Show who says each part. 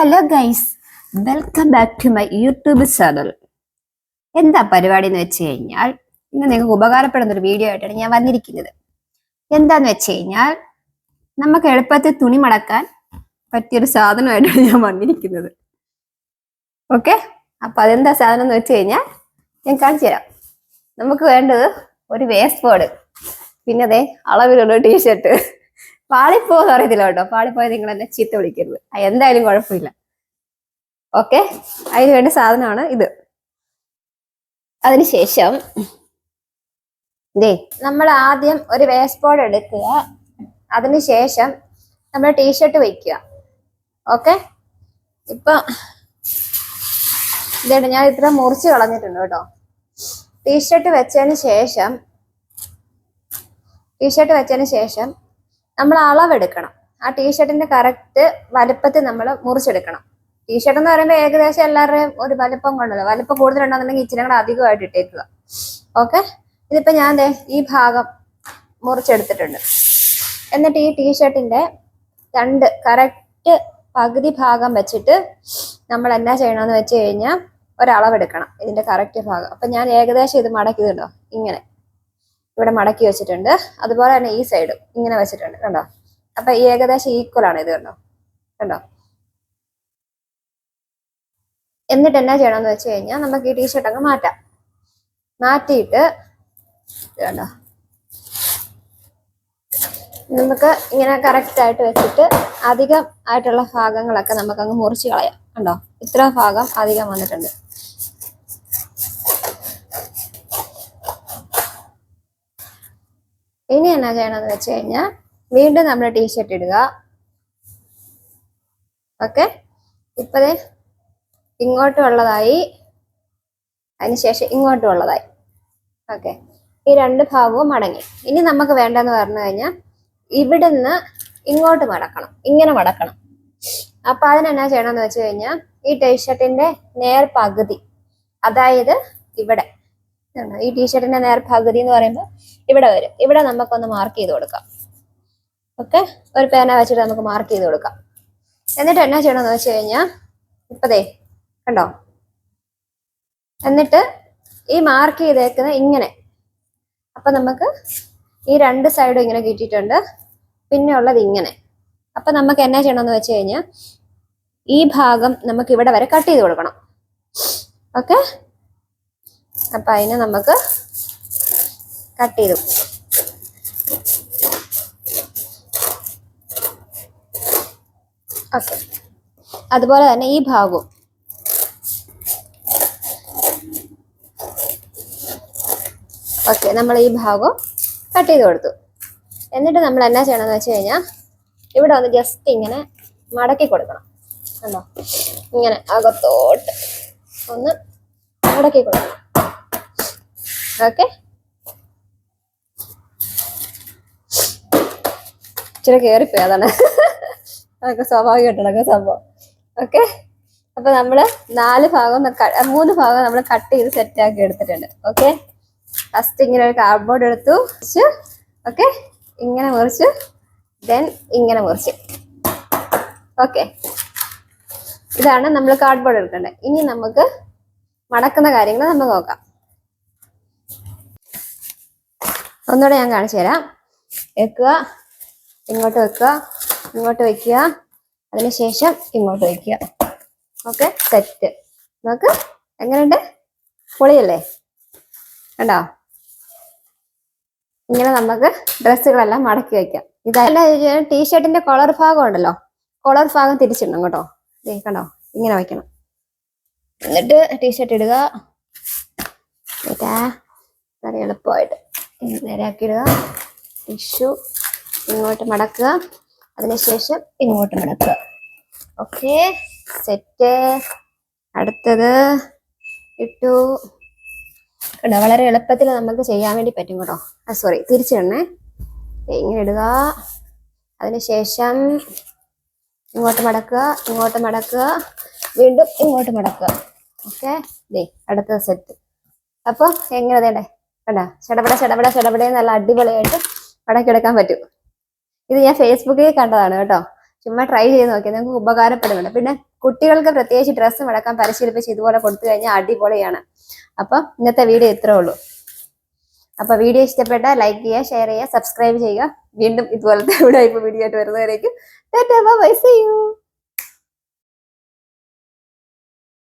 Speaker 1: Hello guys welcome back to my YouTube channel എന്താ പരിപാടി എന്ന് വെച്ച് കഴിഞ്ഞാൽ ഇന്ന് നിങ്ങൾക്ക് ഉപകാരപ്പെടുന്ന ഒരു വീഡിയോ ആയിട്ടാണ് ഞാൻ വന്നിരിക്കുന്നത്. എന്താന്ന് വെച്ച് കഴിഞ്ഞാൽ നമുക്ക് എളുപ്പത്തിൽ തുണി മടക്കാൻ പറ്റിയൊരു സാധനമായിട്ടാണ് ഞാൻ വന്നിരിക്കുന്നത്. ഓക്കെ അപ്പൊ അതെന്താ സാധനം എന്ന് വെച്ച് കഴിഞ്ഞാൽ ഞാൻ കാണിച്ചു തരാം. നമുക്ക് വേണ്ടത് ഒരു വേസ്റ്റ് ബോർഡ് പിന്നെ അതെ അളവിലുള്ള ടീഷർട്ട് പാളിപ്പോന്ന് അറിയത്തില്ല കേട്ടോ. പാളിപ്പോയത് നിങ്ങൾ എന്നെ ചീത്ത വിളിക്കരുത്. എന്തായാലും കുഴപ്പമില്ല. ഓക്കെ? അതിന് വേണ്ട സാധനമാണ് ഇത്. അതിനുശേഷം ദേ നമ്മൾ ആദ്യം ഒരു വേസ്റ്റ് ബോർഡ് എടുക്കുക. അതിനുശേഷം നമ്മൾ ടീഷർട്ട് വയ്ക്കുക ഓക്കെ? ഇപ്പൊ ഇതേണ്ട ഞാൻ ഇത്ര മുറിച്ച് കളഞ്ഞിട്ടുണ്ട് കേട്ടോ. ടീഷർട്ട് വെച്ചതിന് ശേഷം ടീഷർട്ട് വെച്ചതിന് ശേഷം നമ്മൾ അളവെടുക്കണം. ആ ടീഷർട്ടിന്റെ കറക്റ്റ് വലുപ്പത്തിൽ നമ്മൾ മുറിച്ചെടുക്കണം. ടീഷർട്ട് എന്ന് പറയുമ്പോൾ ഏകദേശം എല്ലാവരുടെയും ഒരു വലുപ്പം കൊണ്ടല്ലോ? വലുപ്പം കൂടുതലുണ്ടെന്നുണ്ടെങ്കിൽ ഇച്ചിരി കൂടെ അധികമായിട്ട് ഇട്ടേക്കുക. ഓക്കെ ഇതിപ്പോ ഞാൻ ഈ ഭാഗം മുറിച്ചെടുത്തിട്ടുണ്ട്. എന്നിട്ട് ഈ ടീഷർട്ടിന്റെ രണ്ട് കറക്റ്റ് പകുതി ഭാഗം വെച്ചിട്ട് നമ്മൾ എന്നാ ചെയ്യണമെന്ന് വെച്ച് കഴിഞ്ഞാൽ ഒരളവെടുക്കണം. ഇതിന്റെ കറക്റ്റ് ഭാഗം. അപ്പൊ ഞാൻ ഏകദേശം ഇത് മടക്കിയതുണ്ടോ? ഇങ്ങനെ. ഇവിടെ മടക്കി വെച്ചിട്ടുണ്ട്. അതുപോലെ തന്നെ ഈ സൈഡും ഇങ്ങനെ വെച്ചിട്ടുണ്ട് കണ്ടോ? അപ്പൊ ഏകദേശം ഈക്വൽ ആണ് ഇത് കണ്ടോ? കണ്ടോ? എന്നിട്ട് എന്നാ ചെയ്യണമെന്ന് വെച്ച് കഴിഞ്ഞാൽ നമുക്ക് ഈ ടീഷർട്ട് അങ്ങ് മാറ്റാം. മാറ്റിയിട്ട് കണ്ടോ? നമുക്ക് ഇങ്ങനെ കറക്റ്റ് ആയിട്ട് വെച്ചിട്ട് അധികം ആയിട്ടുള്ള ഭാഗങ്ങളൊക്കെ നമുക്ക് അങ്ങ് മുറിച്ച് കളയാം. കണ്ടോ? ഇത്ര ഭാഗം അധികം വന്നിട്ടുണ്ട്. ഇനി എന്നാ ചെയ്യണമെന്ന് വെച്ച് കഴിഞ്ഞാൽ വീണ്ടും നമ്മൾ ടീഷർട്ട് ഇടുക. ഓക്കെ ഇപ്പതേ ഇങ്ങോട്ടും ഉള്ളതായി അതിനുശേഷം ഇങ്ങോട്ടും ഉള്ളതായി ഓക്കെ ഈ രണ്ട് ഭാഗവും മടങ്ങി. ഇനി നമുക്ക് വേണ്ടെന്ന് പറഞ്ഞു കഴിഞ്ഞാൽ ഇവിടുന്ന് ഇങ്ങോട്ട് മടക്കണം. ഇങ്ങനെ മടക്കണം. അപ്പൊ അതിനെന്നാ ചെയ്യണമെന്ന് വെച്ച് കഴിഞ്ഞാൽ ഈ ടീഷർട്ടിന്റെ നേർ പകുതി അതായത് ഇവിടെ. ഈ ടീഷർട്ടിന്റെ നേർഭാഗതി എന്ന് പറയുമ്പോൾ ഇവിടെ വരും. ഇവിടെ നമുക്കൊന്ന് മാർക്ക് ചെയ്ത് കൊടുക്കാം. ഓക്കെ ഒരു പേന വെച്ചിട്ട് നമുക്ക് മാർക്ക് ചെയ്ത് കൊടുക്കാം. എന്നിട്ട് എന്നാ ചെയ്യണമെന്ന് വെച്ച് കഴിഞ്ഞാൽ ഇപ്പതേ കണ്ടോ? എന്നിട്ട് ഈ മാർക്ക് ചെയ്തേക്കുന്ന ഇങ്ങനെ. അപ്പൊ നമുക്ക് ഈ രണ്ട് സൈഡും ഇങ്ങനെ കിട്ടിയിട്ടുണ്ട്. പിന്നെ ഉള്ളത് ഇങ്ങനെ. അപ്പൊ നമുക്ക് എന്നാ ചെയ്യണമെന്ന് വെച്ച് കഴിഞ്ഞാൽ ഈ ഭാഗം നമുക്ക് ഇവിടെ വരെ കട്ട് ചെയ്ത് കൊടുക്കണം. ഓക്കെ അപ്പൊ അതിനെ നമുക്ക് കട്ട് ചെയ്തു. ഓക്കെ അതുപോലെ തന്നെ ഈ ഭാഗവും. ഓക്കെ നമ്മൾ ഈ ഭാഗം കട്ട് ചെയ്ത് കൊടുത്തു. എന്നിട്ട് നമ്മൾ എന്നാ ചെയ്യണമെന്ന് വെച്ച് കഴിഞ്ഞാൽ ഇവിടെ ഒന്ന് ജസ്റ്റ് ഇങ്ങനെ മടക്കി കൊടുക്കണം. കണ്ടോ? ഇങ്ങനെ അകത്തോട്ട് ഒന്ന് മടക്കി കൊടുക്കണം. ഓക്കെ. ഇച്ചിരി കയറിപ്പോയി അതാണ്. അതൊക്കെ സ്വാഭാവികമായിട്ടുള്ള സംഭവം. ഓക്കെ. അപ്പൊ നമ്മൾ നാല് ഭാഗം മൂന്ന് ഭാഗം നമ്മൾ കട്ട് ചെയ്ത് സെറ്റ് ആക്കി എടുത്തിട്ടുണ്ട്. ഓക്കെ. ഫസ്റ്റ് ഇങ്ങനെ ഒരു കാർഡ്ബോർഡ് എടുത്തു ഓക്കെ. ഇങ്ങനെ മുറിച്ച് ദെൻ ഇങ്ങനെ മുറിച്ച്. ഓക്കെ. ഇതാണ് നമ്മൾ കാർഡ്ബോർഡ് എടുക്കേണ്ടത്. ഇനി നമുക്ക് മടക്കുന്ന കാര്യങ്ങൾ നമുക്ക് നോക്കാം. ഒന്നുകൂടെ ഞാൻ കാണിച്ചു തരാം. വെക്കുക ഇങ്ങോട്ട് വെക്കുക ഇങ്ങോട്ട് വെക്കുക. അതിനുശേഷം ഇങ്ങോട്ട് വെക്കുക. Okay set. നോക്ക് എങ്ങനെയുണ്ട്? പൊളിയല്ലേ? കണ്ടോ? ഇങ്ങനെ നമുക്ക് ഡ്രസ്സുകളെല്ലാം മടക്കി വെക്കാം. ഇതല്ല ടീഷർട്ടിന്റെ കോളർ ഭാഗം ഉണ്ടല്ലോ. കോളർ ഭാഗം തിരിച്ചിടണം കേട്ടോ. കണ്ടോ? ഇങ്ങനെ വെക്കണം. എന്നിട്ട് ടീഷർട്ട് ഇടുക. എളുപ്പമായിട്ട്. ഇടുക ടിഷ്യൂ ഇങ്ങോട്ട് മടക്കുക. അതിനുശേഷം ഇങ്ങോട്ട് മടക്കുക. ഓക്കെ. സെറ്റ്. അടുത്തത് ഇട്ടു. കേട്ടോ വളരെ എളുപ്പത്തിൽ നമുക്ക് ചെയ്യാൻ വേണ്ടി പറ്റും കേട്ടോ. ആ സോറി തിരിച്ചിടണേ ഇങ്ങനെ ഇടുക. അതിനുശേഷം ഇങ്ങോട്ട് മടക്കുക. ഇങ്ങോട്ട് മടക്കുക. വീണ്ടും ഇങ്ങോട്ട് മടക്കുക. ഓക്കെ. ദേ അടുത്ത സെറ്റ് അപ്പോൾ എങ്ങനെ? തേണ്ടേ കണ്ട? ചടപട ചടപട ചടപട നല്ല അടിപൊളിയായിട്ട് പടക്കിടക്കാൻ പറ്റും. ഇത് ഞാൻ ഫേസ്ബുക്കിൽ കണ്ടതാണ് കേട്ടോ. ചുമ്മാ ട്രൈ ചെയ്ത് നോക്കിയാൽ നിങ്ങൾക്ക് ഉപകാരപ്പെടുന്നുണ്ട്. പിന്നെ കുട്ടികൾക്ക് പ്രത്യേകിച്ച് ഡ്രസ്സ് മടക്കാൻ പരിശീലിപ്പിച്ച് ഇതുപോലെ കൊടുത്തു കഴിഞ്ഞാൽ അടിപൊളിയാണ്. അപ്പം ഇന്നത്തെ വീഡിയോ ഇത്രേ ഉള്ളൂ. അപ്പൊ വീഡിയോ ഇഷ്ടപ്പെട്ട ലൈക്ക് ചെയ്യുക ഷെയർ ചെയ്യുക സബ്സ്ക്രൈബ് ചെയ്യുക. വീണ്ടും ഇതുപോലത്തെ വീഡിയോ ആയിട്ട് വരുന്നവരേക്കും. See you